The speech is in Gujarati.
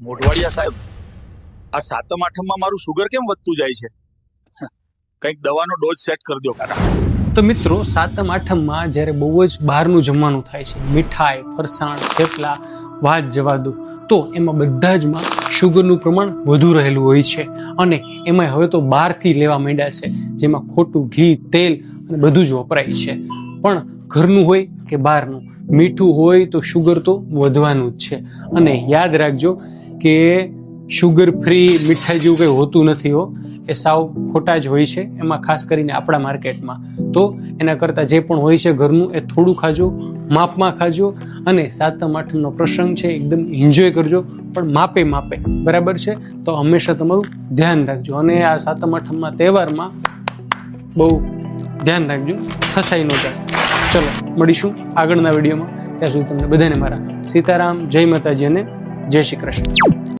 મોઢવાડિયા સાહેબ, આ સાતમ આઠમમાં મારું શુગર કેમ વધતું જાય છે? કંઈક દવાનો ડોઝ સેટ કરી દો કાકા. તો મિત્રો, સાતમ આઠમમાં જ્યારે બહુ જ બહારનું જમવાનું થાય છે, મીઠાઈ, ફરસાણ, થેપલા વાત જવા દો તો એમાં બધા જમાં શુગરનું પ્રમાણ વધુ રહેલું હોય છે. અને એમાં હવે તો બહારથી લેવા માંડ્યા છે, જેમાં ખોટું ઘી, તેલ અને બધું જ વપરાય છે. પણ ઘરનું હોય કે બહારનું, મીઠું હોય તો શુગર તો વધવાનું જ છે. અને યાદ રાખજો કે શુગર ફ્રી મીઠાઈ જેવું કંઈ હોતું નથી હો. એ સાવ ખોટા જ હોય છે. એમાં ખાસ કરીને આપણા માર્કેટમાં. તો એના કરતાં જે પણ હોય છે ઘરનું એ થોડું ખાજો, માપમાં ખાજો અને સાતમ આઠમનો પ્રસંગ છે એકદમ એન્જોય કરજો. પણ માપે માપે. બરાબર છે? તો હંમેશા તમારું ધ્યાન રાખજો. અને આ સાતમ આઠમના તહેવારમાં બહુ ધ્યાન રાખજો. ફસાઈ ન જાય. ચલો, મળીશું આગળના વિડીયોમાં. ત્યાં સુધી તમને બધાને મારા સીતારામ, જય માતાજી અને જય શ્રી કૃષ્ણ.